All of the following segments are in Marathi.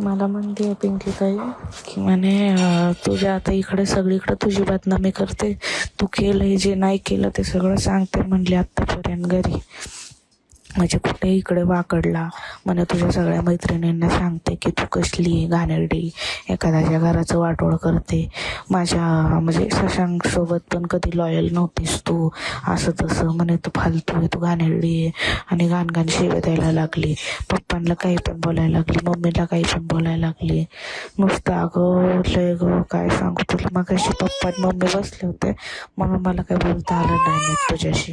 मला म्हणते पिंकी ताई की म्हणे तुझ्या आता इकडे सगळीकडे तुझी बदनामी करते. तू केलंय जे नाही केलं ते सगळं सांगते म्हणले आत्तापर्यंत घरी. म्हणजे कुठे इकडे वाकडला. म्हणे तुझ्या सगळ्या मैत्रिणींना सांगते की तू कसली घाणेरडी एखाद्याच्या घराचं वाटोळ करते. माझ्या म्हणजे शशांक सोबत पण कधी लॉयल नव्हतीस तू. असं तसं म्हणे तू फालतू आहे तू घाणेरडी आहे. आणि घाण घाण शिव्या द्यायला लागली. पप्पांना काही पण बोलायला लागली. मम्मीला काही पण बोलायला लागली. नुसतं अगं लय ग काय सांगू तुला? मग पप्पा आणि मम्मी बसले होते. म्हणून मला काही बोलता आलं नाही तुझ्याशी.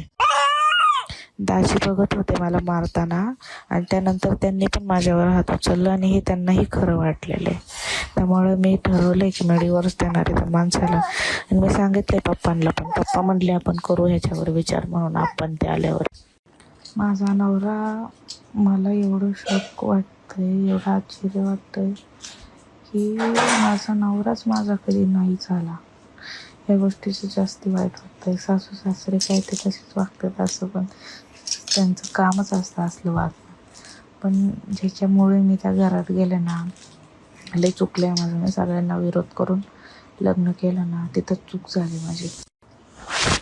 दाजी बघत होते मला मारताना. आणि त्यानंतर त्यांनी पण माझ्यावर हात उचलला आणि हे त्यांनाही खरं वाटलेलं आहे. त्यामुळे मी ठरवलं की मी डिवोर्स देणार आहे त्या माणसाला. आणि मी सांगितले पप्पांना पण. पप्पा म्हणले आपण करू ह्याच्यावर विचार. म्हणून आपण ते आल्यावर. माझा नवरा मला एवढं शॉक वाटतंय एवढं आश्चर्य वाटतंय की माझा नवराच माझा कधी नाही झाला. या गोष्टीचं जास्ती वाईट वाटतंय. सासू सासरे काय ते कसेच वागतात असं पण त्यांचं कामच असतं असलं वागणं. पण ज्याच्यामुळे मी त्या घरात गेले ना लई चुकलं आहे माझं. मी सगळ्यांना विरोध करून लग्न केलं ना तिथं चूक झाली माझी.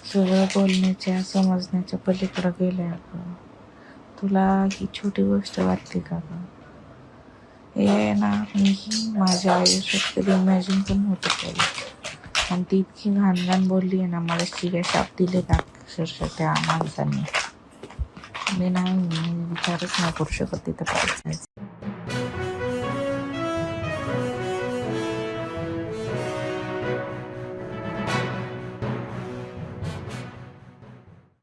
सगळं बोलण्याच्या समजण्याच्या पलीकडं गेले अगं. तुला ही छोटी गोष्ट वाटते का गं? हे आहे ना मी माझ्या आयुष्यात कधी इमॅजिन पण नव्हतं केलं. आणि ती इतकी घाणघाण बोलली आहे ना मला शिव्या शाप दिले का अक्षरशः त्या माणसांनी. मी नाही मी विचारच नाही करू शकत तिथं पाहिजे